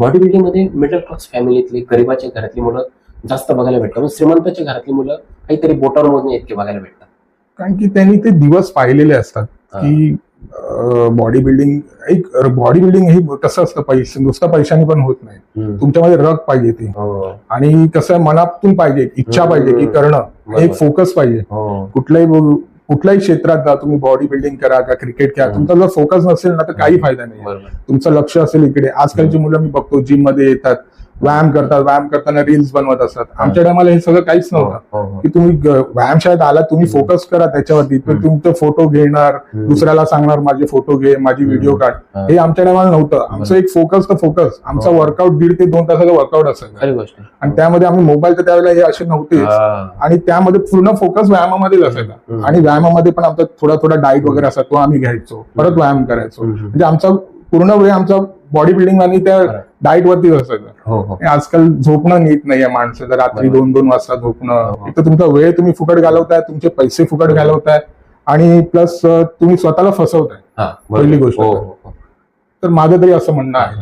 Body बिल्डिंगमध्ये middle class फॅमिलीतली गरिबाच्या घरातली मुलं जास्त बघायला भेटतात पण श्रीमंताच्या घरातली मुलं काहीतरी बोटावर मोजणे इतके बघायला भेटतात कारण की त्यांनी ते दिवस पाहिलेले असतात. की बॉडी बिल्डिंग एक बॉडी बिल्डिंग हे कसं असतं पैसे नुसतं पैशाने पण होत नाही. तुमच्यामध्ये रग पाहिजे ती हो आणि कसं मनातून पाहिजे इच्छा. पाहिजे की करणं. एक फोकस पाहिजे हो कुठल्याही कुठल्याही क्षेत्रात जा तुम्ही बॉडी बिल्डिंग करा का क्रिकेट खेळा हम्म. तुमचा जर फोकस नसेल ना तर काही फायदा नाही तुमचं लक्ष असेल इकडे. आजकालची मुलं मी बघतो जिममध्ये येतात. व्यायाम करतात व्यायाम करताना रील्स बनवत असतात आमच्या टायमाला हे सगळं काहीच हो नव्हतं हो हो की तुम्ही व्यायामशाळेत आला तुम्ही. फोकस करा त्याच्यावरती. तुमचं फोटो घेणार. दुसऱ्याला सांगणार माझे फोटो घे माझी व्हिडिओ काढ हा. आमच्या टायमाला नव्हतं आमचं एक फोकस तर फोकस आमचा. वर्कआउट दीड ते दोन तासाचा वर्कआउट आहे. आणि त्यामध्ये आम्ही मोबाईल तर त्यावेळेला हे असे नव्हते. आणि त्यामध्ये पूर्ण फोकस व्यायामामध्येच असायचा. आणि व्यायामामध्ये पण आमचा थोडा थोडा डाईट वगैरे असा तो आम्ही घ्यायचो परत व्यायाम करायचो. म्हणजे आमचा पूर्ण वेळ आमचा बॉडी बिल्डिंग आणि त्या खरं. डाईट वरतीच असायचा हो हो आणि आजकाल झोपणं नीट नाहीये माणसाचं रात्री बरोबर. दोन दोन वाजता झोपणं हो. एक तर तुमचा वेळ तुम्ही फुकट घालवताय तुमचे पैसे फुकट घालवताय आणि प्लस तुम्ही स्वतःला फसवताय हा पहिली गोष्ट हो. हो हो तर माझं तरी असं म्हणणं आहे